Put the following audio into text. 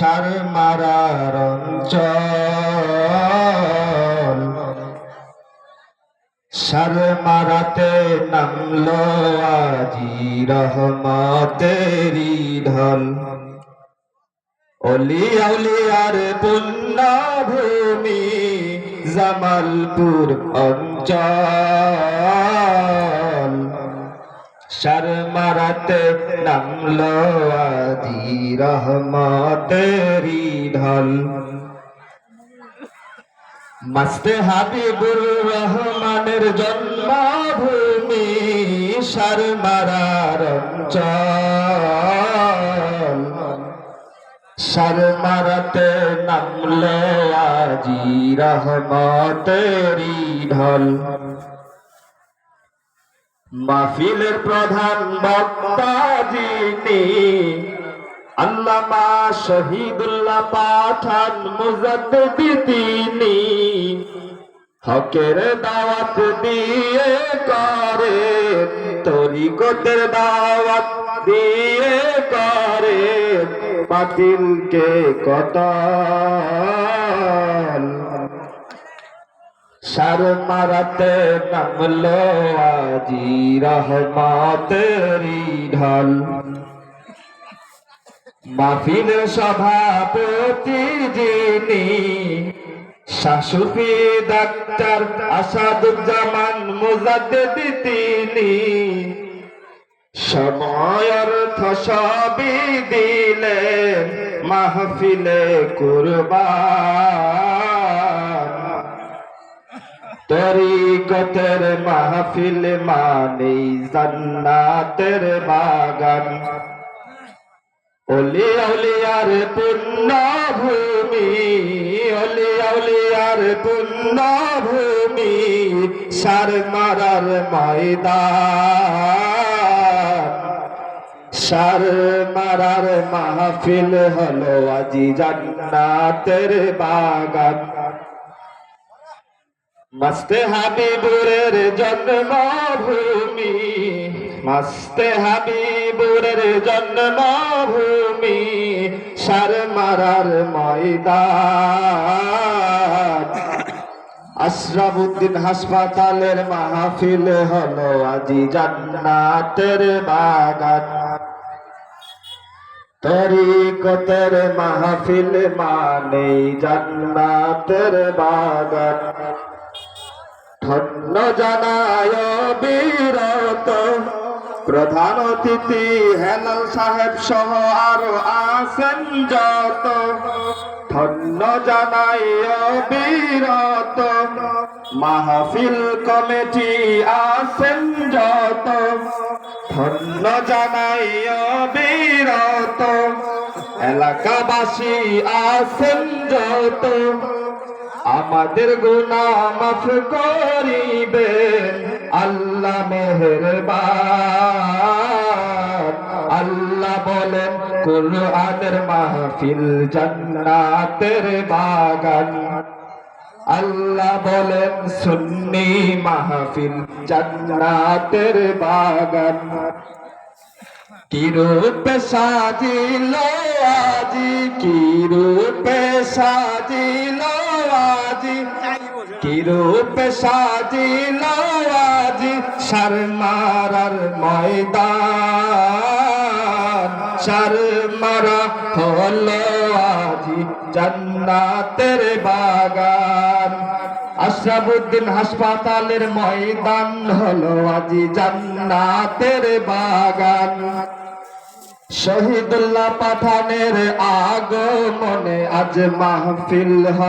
সার মারার অঞ্চল। সার মারাতে নামলো আজি রহমতেরি ঢল। অলি আউলিয়ার পুণ্য ভূমি জামালপুর অঞ্চল। সার মারাতে নামলো আজি রহমতেরি ঢল। মাস্তে হাবিবুর রহমানের জন্মভূমি সার মারার অঞ্চল। সার মারাতে নামলে আজি রহমতেরি ঢল। মাহফিলের প্রধান বক্তা যিনি আল্লামা শহীদুল্লাহ পাঠান মুজাদ্দিদি তিনি হকের দাওয়াত দিয়ে করে তরিকতের দাওয়াত দিয়ে করে বাতিলকে কতল সার মারাতে নামলো আজি রহমতেরি ঢল মাহফিল সভাপতি যিনি শাশুফি ডাক্তার আসাদুজ্জামান মুজাদ্দিদি তিনি সময় অর্থ সবই দিলেন মাহফিলে কুরবান তরিকতের মাহফিল মানে জান্নাতের বাগান। অলি আউলিয়ার পুণ্য ভূমি অলি আউলিয়ার পুণ্য ভূমি সার মারার ময়দান। সার মারার মাহফিল হলো আজি জান্নাতের বাগান। মস্তে হাবিবুরের জন্মভূমি। মস্তে হাবিবুরের জন্মভূমি, সার মারার ময়দান। আশরাফুদ্দিন হাসপাতালের মাহফিল হলো আজি জান্নাতের বাগান। তরিকতের মাহফিল মানে জান্নাতের বাগান। ধন্য জানায় বীরত। প্রধান অতিথি হেলাল সাহেব সহ আরও আছেন যত। ধন্য জানাই বীরত। মাহফিল কমিটি আছেন যত। ধন্য জানাই বীরত। এলাকাবাসী আছেন যত। আমাদের গুণা মাফ করিবেন আল্লাহ মেহেরবান। আল্লাহ বলেন, কুরআনের মাহফিল জান্নাতের বাগান। আল্লাহ বলেন, সুন্নি মাহফিল জান্নাতের বাগান। কি রূপে সাজিল আজি কি রূপে সাজিল কি রূপে সাজিল আজি সার মারার ময়দান? সার হলো আজি জান্নাতের বাগান। আশরাফুদ্দিন হাসপাতালের ময়দান হলো আজি জান্নাতের বাগান। শহীদুল্লাহ পাঠানের আগমনে আজ মাহফিল